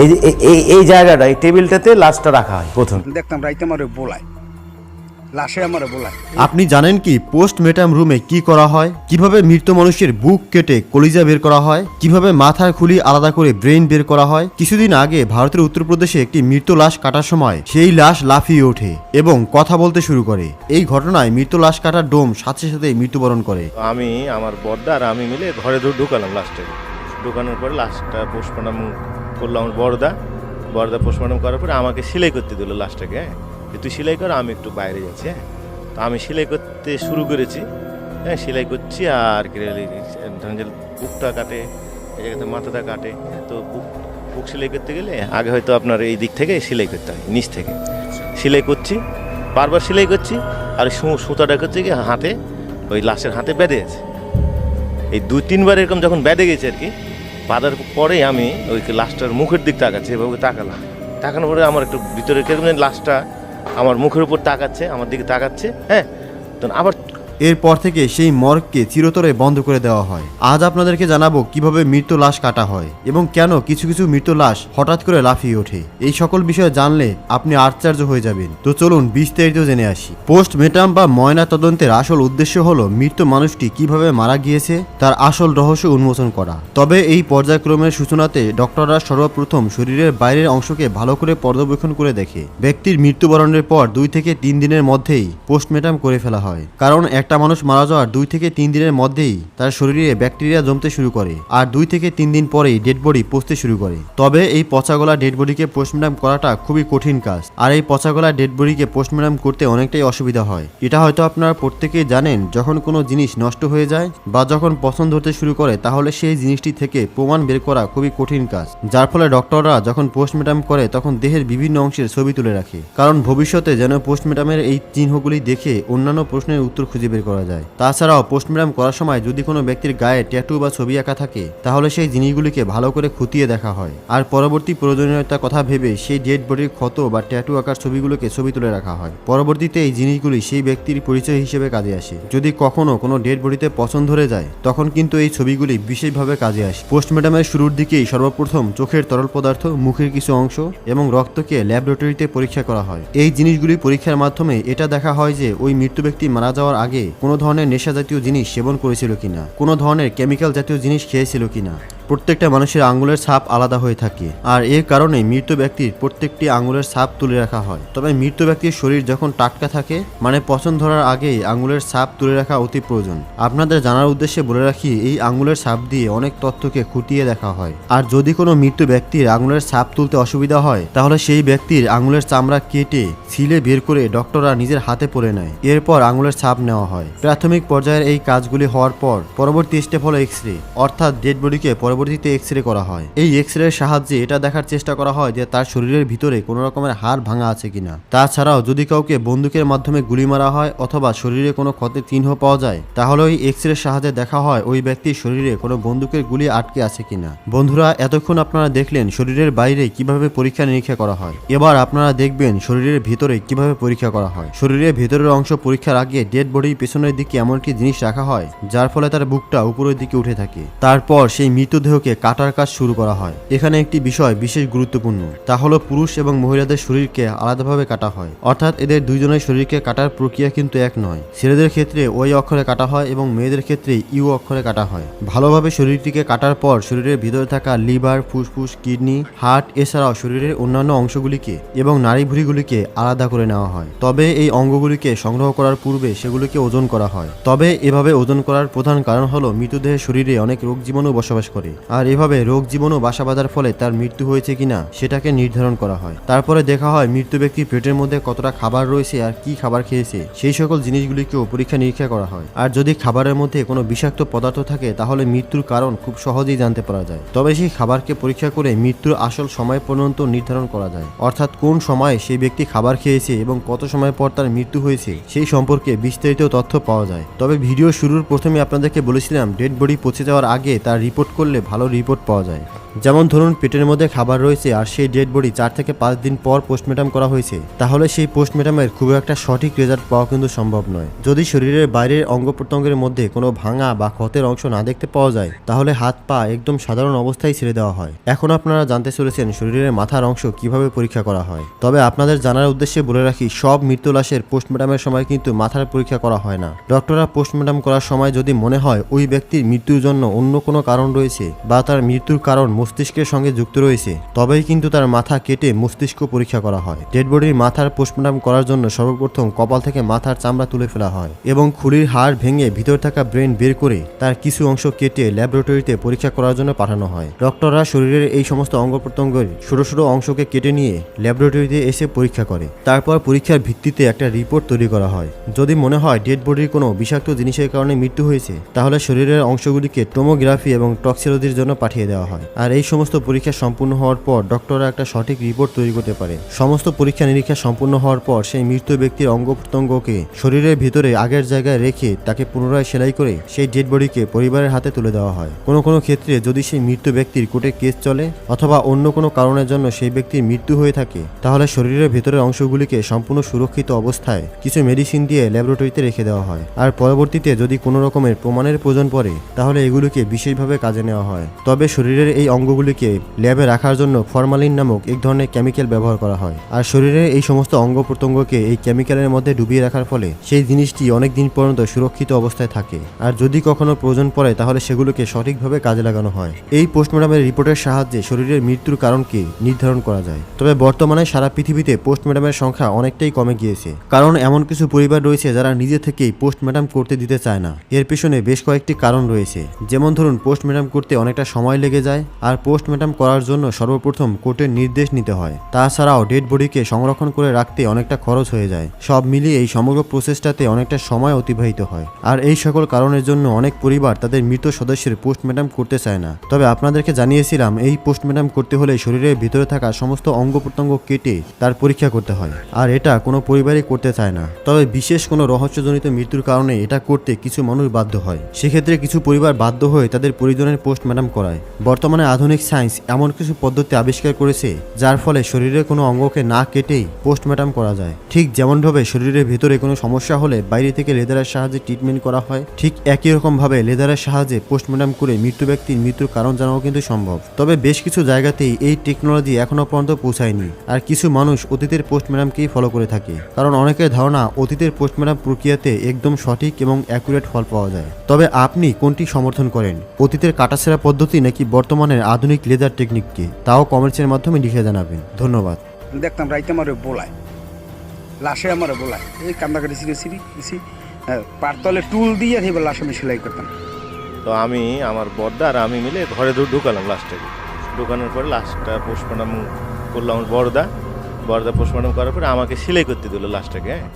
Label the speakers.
Speaker 1: এই যে এই- এই জায়গাটা এই টেবিলটাতে লাশটা রাখা হয় প্রথম।
Speaker 2: দেখতাম রাইতে আমারে বোলায়। লাশে আমারে বোলায়।
Speaker 3: আপনি জানেন কি পোস্টমেটাম রুমে কি করা হয়? কীভাবে মৃত মানুষের বুক কেটে কলিজা বের করা হয়? কীভাবে মাথার খুলি আলাদা করে ব্রেন বের করা হয়? কিছুদিন আগে ভারতের উত্তরপ্রদেশে একটি মৃত লাশ কাটার সময় সেই লাশ লাফিয়ে ওঠে এবং কথা বলতে শুরু করে। এই ঘটনায় মৃত লাশ কাটার ডোম সাথে সাথে মৃত্যুবরণ করে।
Speaker 4: আমি আমার বর্দা আর আমি মিলে ঘরে ঢুকালাম লাস্টটাকে ঢুকানোর পরে লাস্টটা পোস্টমর্টম করল আমার বড়দা। বড়দা পোস্টমর্টম করার পরে আমাকে সেলাই করতে দিল লাস্টটাকে হ্যাঁ? তুই সেলাই কর আমি একটু বাইরে যাচ্ছি হ্যাঁ? তো আমি সেলাই করতে শুরু করেছি হ্যাঁ? সেলাই করছি আর ধরেন যে বুকটা কাটে এই জায়গাতে মাথাটা কাটে হ্যাঁ, তো বুক বুক সেলাই করতে গেলে আগে হয়তো আপনার এই দিক থেকে সেলাই করতে হয় নিচ থেকে। সেলাই করছি বারবার সেলাই করছি আর সুতাটা করছে কি হাতে ওই লাশের হাতে বেঁধে আছে এই দু তিনবার এরকম যখন বেঁধে গেছে আর কি বাঁধার পরে আমি ওই লাশটার মুখের দিক তাকাচ্ছি এভাবে তাকালাম। তাকানোর পরে আমার একটু ভিতরে কেরকম লাশটা আমার মুখের উপর তাকাচ্ছে, আমার দিকে তাকাচ্ছে হ্যাঁ? তখন আবার
Speaker 3: এরপর থেকে সেই মর্গকে চিরতরে বন্ধ করে দেওয়া হয়। আজ আপনাদেরকে জানাব কীভাবে মৃত লাশ কাটা হয় এবং কেন কিছু কিছু মৃত লাশ হঠাৎ করে লাফিয়ে ওঠে। এই সকল বিষয়ে জানলে আপনি আশ্চর্য হয়ে যাবেন। তো চলুন বিস্তারিত জেনে আসি। পোস্ট মেটাম বা ময়না তদন্তের আসল উদ্দেশ্য হলো মৃত মানুষটি কীভাবে মারা গিয়েছে, তার আসল রহস্য উন্মোচন করা। তবে এই পর্যায়ক্রমের সূচনাতে ডক্টররা সর্বপ্রথম শরীরের বাইরের অংশকে ভালো করে পর্যবেক্ষণ করে দেখে। ব্যক্তির মৃত্যুবরণের পর দুই থেকে তিন দিনের মধ্যেই পোস্টমেটাম করে ফেলা হয়। কারণ একটা মানুষ মারা যাওয়ার দুই থেকে তিন দিনের মধ্যেই তার শরীরে ব্যাকটেরিয়া জমতে শুরু করে আর দুই থেকে তিন দিন পরেই ডেড বডি পচতে শুরু করে। তবে এই পচাগলা ডেড বডিকে পোস্টমর্টম করাটা খুবই কঠিন কাজ আর এই পচাগলা ডেড বডিকে পোস্টমর্টম করতে অনেকটাই অসুবিধা হয়। এটা হয়তো আপনারা প্রত্যেকেই জানেন, যখন কোনো জিনিস নষ্ট হয়ে যায় বা যখন পছন্দ হতে শুরু করে, তাহলে সেই জিনিসটি থেকে প্রমাণ বের করা খুবই কঠিন কাজ। যার ফলে ডক্টররা যখন পোস্টমর্টম করে, তখন দেহের বিভিন্ন অংশের ছবি তুলে রাখে। কারণ ভবিষ্যতে যেন পোস্টমর্টমের এই চিহ্নগুলি দেখে অন্যান্য প্রশ্নের উত্তর খুঁজে বের করা যায়। তাছাড়াও পোস্টমর্টম করার সময় যদি কোনো ব্যক্তির গায়ে ট্যাটু বা ছবি আঁকা থাকে, তাহলে সেই জিনিসগুলিকে ভালো করে খুঁটিয়ে দেখা হয়। আর পরবর্তী প্রয়োজনীয়তার কথা ভেবে সেই ডেড বডির ক্ষত বা ট্যাটু আঁকার ছবিগুলোকে ছবি তুলে রাখা হয়। পরবর্তীতে এই জিনিসগুলি সেই ব্যক্তির পরিচয় হিসেবে কাজে আসে। যদি কখনো কোনো ডেড বডিতে পছন্দ ধরে যায়, তখন কিন্তু এই ছবিগুলি বিশেষভাবে কাজে আসে। পোস্টমর্টমের শুরুর দিকেই সর্বপ্রথম চোখের তরল পদার্থ, মুখের কিছু অংশ এবং রক্তকে ল্যাবরেটরিতে পরীক্ষা করা হয়। এই জিনিসগুলি পরীক্ষার মাধ্যমে এটা দেখা হয় যে ওই মৃত্যু ব্যক্তি মারা যাওয়ার আগে কোনো ধরনের নেশা জাতীয় জিনিস সেবন করেছিল কিনা? কোনো ধরনের কেমিক্যাল জাতীয় জিনিস খেয়েছিল কিনা? প্রত্যেকটা মানুষের আঙ্গুলের ছাপ আলাদা হয়ে থাকে। আর এর কারণে মৃত ব্যক্তির প্রত্যেকটি আঙ্গুলের ছাপ তুলে রাখা হয়। তবে মৃত ব্যক্তির শরীর যখন টাটকা থাকে মানে পছন্দ ধরার আগেই আঙ্গুলের ছাপ তুলে রাখা অতি প্রয়োজন। আপনাদের জানার উদ্দেশ্যে বলে রাখি, এই আঙ্গুলের ছাপ দিয়ে অনেক তথ্যকে খুঁটিয়ে দেখা হয়। আর যদি কোনো মৃত ব্যক্তির আঙ্গুলের ছাপ তুলতে অসুবিধা হয়, তাহলে সেই ব্যক্তির আঙ্গুলের চামড়া কেটে ছিলে বের করে ডক্টররা নিজের হাতে পরে নেয়। এরপর আঙ্গুলের ছাপ নেওয়া হয়। প্রাথমিক পর্যায়ের এই কাজগুলি হওয়ার পর পরবর্তী স্টেপ হলো এক্স রে অর্থাৎ ডেড বডিকে পরবর্তীতে এক্স রে করা হয়। এই এক্স রের সাহায্যে এটা দেখার চেষ্টা করা হয় যে তার শরীরের ভিতরে কোনো রকমের হাড় ভাঙা আছে কিনা। তাছাড়াও যদি কাউকে বন্দুকের মাধ্যমে গুলি মারা হয় অথবা শরীরে কোনো ক্ষতের চিহ্ন পাওয়া যায় তাহলে ওই এক্স রের সাহায্যে দেখা হয় ওই ব্যক্তির শরীরে কোনো বন্দুকের গুলি আটকে আছে কিনা। বন্ধুরা, এতক্ষণ আপনারা দেখলেন শরীরের বাইরে কীভাবে পরীক্ষা নিরীক্ষা করা হয়। এবার আপনারা দেখবেন শরীরের ভিতরে কীভাবে পরীক্ষা করা হয়। শরীরের ভেতরের অংশ পরীক্ষার আগে ডেড বডির পেছনের দিকে এমন একটি জিনিস রাখা হয়, যার ফলে তার বুকটা উপরের দিকে উঠে থাকে। তারপর সেই মৃতদেহকে কাটার কাজ শুরু করা হয়। এখানে একটি বিষয় বিশেষ গুরুত্বপূর্ণ, তা হলো পুরুষ এবং মহিলাদের শরীরকে আলাদাভাবে কাটা হয়। অর্থাৎ এদের দুইজনের শরীরকে কাটার প্রক্রিয়া কিন্তু এক নয়। ছেলেদের ক্ষেত্রে ওই অক্ষরে কাটা হয় এবং মেয়েদের ক্ষেত্রে ইউ অক্ষরে কাটা হয়। ভালোভাবে শরীরটিকে কাটার পর শরীরের ভিতরে থাকা লিভার, ফুসফুস, কিডনি, হার্ট এছাড়াও শরীরের অন্যান্য অংশগুলিকে এবং নারী ভুঁড়িগুলিকে আলাদা করে নেওয়া হয়। তবে এই অঙ্গগুলিকে সংগ্রহ করার পূর্বে সেগুলিকে ওজন করা হয়। তবে এভাবে ওজন করার প্রধান কারণ হলো মৃতদেহের শরীরে অনেক রোগ জীবাণু বসবাস করে। আর এভাবে রোগ জীবাণু বাসা বাঁধার ফলে তার মৃত্যু হয়েছে কিনা, সেটাকে নির্ধারণ করা হয়। তারপরে দেখা হয় মৃত্যু ব্যক্তির পেটের মধ্যে কতটা খাবার রয়েছে আর কি খাবার খেয়েছে, সেই সকল জিনিসগুলিকেও পরীক্ষা নিরীক্ষা করা হয়। আর যদি খাবারের মধ্যে কোনো বিষাক্ত পদার্থ থাকে, তাহলে মৃত্যুর কারণ খুব সহজেই জানতে পারা যায়। তবে সেই খাবারকে পরীক্ষা করে মৃত্যুর আসল সময় পর্যন্ত নির্ধারণ করা যায়। অর্থাৎ কোন সময়ে সেই ব্যক্তি খাবার খেয়েছে এবং কত সময় পর তার মৃত্যু হয়েছে, সেই সম্পর্কে বিস্তারিত তথ্য পাওয়া যায়। তবে ভিডিও শুরুর প্রথমে আপনাদেরকে বলেছিলাম, ডেড বডি পচে যাওয়ার আগে তার রিপোর্ট করলে ভালো রিপোর্ট পাওয়া যায়। যেমন ধরুন, পেটের মধ্যে খাবার রয়েছে আর সেই ডেড বডি চার থেকে পাঁচ দিন পর পোস্টমর্টম করা হয়েছে, তাহলে সেই পোস্টমর্টমের খুব একটা সঠিক রেজাল্ট পাওয়া কিন্তু সম্ভব নয়। যদি শরীরের বাইরের অঙ্গ প্রত্যঙ্গের মধ্যে কোনো ভাঙা বা ক্ষতের অংশ না দেখতে পাওয়া যায়, তাহলে হাত পা একদম সাধারণ অবস্থায় ছেড়ে দেওয়া হয়। এখন আপনারা জানতে চলেছেন শরীরের মাথার অংশ কীভাবে পরীক্ষা করা হয়। তবে আপনাদের জানার উদ্দেশ্যে বলে রাখি, সব মৃত্যু লাশের পোস্টমর্টমের সময় কিন্তু মাথার পরীক্ষা করা হয় না। ডক্টররা পোস্টমর্টম করার সময় যদি মনে হয় ওই ব্যক্তির মৃত্যুর জন্য অন্য কোনো কারণ রয়েছে বা তার মৃত্যুর কারণ মস্তিষ্কের সঙ্গে যুক্ত রয়েছে, তবেই কিন্তু তার মাথা কেটে মস্তিষ্ক পরীক্ষা করা হয়। ডেড বডির মাথার পোস্টমর্টম করার জন্য সর্বপ্রথম কপাল থেকে মাথার চামড়া তুলে ফেলা হয় এবং খুলির হাড় ভেঙে ভিতর থাকা ব্রেন বের করে তার কিছু অংশ কেটে ল্যাবরেটরিতে পরীক্ষা করার জন্য পাঠানো হয়। ডক্টররা শরীরের এই সমস্ত অঙ্গ প্রত্যঙ্গের ছোট ছোট অংশকে কেটে নিয়ে ল্যাবরেটরিতে এসে পরীক্ষা করে। তারপর পরীক্ষার ভিত্তিতে একটা রিপোর্ট তৈরি করা হয়। যদি মনে হয় ডেড বডির কোনো বিষাক্ত জিনিসের কারণে মৃত্যু হয়েছে, তাহলে শরীরের অংশগুলিকে টোমোগ্রাফি এবং টক্সিলজির জন্য পাঠিয়ে দেওয়া হয়। আর এই সমস্ত পরীক্ষা সম্পূর্ণ হওয়ার পর ডক্টররা একটা সঠিক রিপোর্ট তৈরি করতে পারে। সমস্ত পরীক্ষা নিরীক্ষা সম্পূর্ণ হওয়ার পর সেই মৃত ব্যক্তির অঙ্গ প্রত্যঙ্গকে শরীরের ভিতরে আগের জায়গায় রেখে তাকে পুনরায় সেলাই করে সেই ডেড বডিকে পরিবারের হাতে তুলে দেওয়া হয়। কোনো কোনো ক্ষেত্রে যদি সেই মৃত ব্যক্তির কোর্টে কেস চলে অথবা অন্য কোনো কারণের জন্য সেই ব্যক্তির মৃত্যু হয়ে থাকে, তাহলে শরীরের ভেতরের অংশগুলিকে সম্পূর্ণ সুরক্ষিত অবস্থায় কিছু মেডিসিন দিয়ে ল্যাবরেটরিতে রেখে দেওয়া হয়। আর পরবর্তীতে যদি কোনো রকমের প্রমাণের প্রয়োজন পড়ে, তাহলে এগুলিকে বিশেষভাবে কাজে নেওয়া হয়। তবে শরীরের এই অঙ্গগুলিকে ল্যাবে রাখার জন্য ফরমালিন নামক এক ধরনের কেমিক্যাল ব্যবহার করা হয়। আর শরীরের এই সমস্ত অঙ্গ প্রত্যঙ্গকে এই কেমিক্যালের মধ্যে ডুবিয়ে রাখার ফলে সেই জিনিসটি অনেক দিন পর্যন্ত সুরক্ষিত অবস্থায় থাকে। আর যদি কখনো প্রয়োজন পড়ে, তাহলে সেগুলোকে সঠিকভাবে কাজে লাগানো হয়। এই পোস্টমর্টমের রিপোর্টের সাহায্যে শরীরের মৃত্যুর কারণকে নির্ধারণ করা যায়। তবে বর্তমানে সারা পৃথিবীতে পোস্টমর্টমের সংখ্যা অনেকটাই কমে গিয়েছে। কারণ এমন কিছু পরিবার রয়েছে যারা নিজে থেকেই পোস্টমর্টম করতে দিতে চায় না। এর পেছনে বেশ কয়েকটি কারণ রয়েছে। যেমন ধরুন, পোস্টমর্টম করতে অনেকটা সময় লেগে যায়, আর পোস্টমর্টম করার জন্য সর্বপ্রথম কোর্টের নির্দেশ নিতে হয়। তাছাড়াও ডেড বডিকে সংরক্ষণ করে রাখতে অনেকটা খরচ হয়ে যায়। সব মিলিয়ে এই সমগ্র প্রসেসটাতে অনেকটা সময় অতিবাহিত হয়। আর এই সকল কারণের জন্য অনেক পরিবার তাদের মৃত সদস্যের পোস্টমর্টম করতে চায় না। তবে আপনাদেরকে জানিয়েছিলাম, এই পোস্টমর্টম করতে হলে শরীরের ভিতরে থাকা সমস্ত অঙ্গ প্রত্যঙ্গ কেটে তার পরীক্ষা করতে হয়। আর এটা কোনো পরিবারই করতে চায় না। তবে বিশেষ কোনো রহস্যজনিত মৃত্যুর কারণে এটা করতে কিছু মানুষ বাধ্য হয়। সেক্ষেত্রে কিছু পরিবার বাধ্য হয়ে তাদের পরিজনের পোস্টমর্টম করায়। বর্তমানে আধুনিক সায়েন্স এমন কিছু পদ্ধতি আবিষ্কার করেছে, যার ফলে শরীরের কোনো অঙ্গকে না কেটেই পোস্টমর্টম করা যায়। ঠিক যেমনভাবে শরীরের ভেতরে কোনো সমস্যা হলে বাইরে থেকে লেদারের সাহায্যে ট্রিটমেন্ট করা হয়, ঠিক একই রকমভাবে লেদারের সাহায্যে পোস্টমর্টম করে মৃত্যু ব্যক্তির মৃত্যুর কারণ জানাও কিন্তু সম্ভব। তবে বেশ কিছু জায়গাতেই এই টেকনোলজি এখনও পর্যন্ত পৌঁছায়নি, আর কিছু মানুষ অতীতের পোস্টমর্টমকেই ফলো করে থাকে, কারণ অনেকের ধারণা অতীতের পোস্টমর্টম প্রক্রিয়াতে একদম সঠিক এবং অ্যাকুরেট ফল পাওয়া যায়। তবে আপনি কোনটি সমর্থন করেন, অতীতের কাটাছেড়া পদ্ধতি নাকি বর্তমানের আধুনিক লেদার টেকনিককে তাও কমেন্টসের মাধ্যমে লিখে জানাবেন। ধন্যবাদ।
Speaker 2: দেখতাম রাইতে আমারে বোলায়। লাশে আমার বোলায়। এই কান্দাকাটি সিঁড়ি সিঁড়ি সিঁড়ি পারতলে টুল দিয়ে আর এবার লাশ আমি সেলাই করতাম।
Speaker 4: তো আমি আমার বর্দা আর আমি মিলে ঘরে ঢুকালাম লাশটাকে। ঢুকানোর পরে লাশটা পোস্টমর্টম করল আমার বড়দা বড়দা পোস্টমর্টম করার পরে আমাকে সেলাই করতে দিল লাশটাকে হ্যাঁ।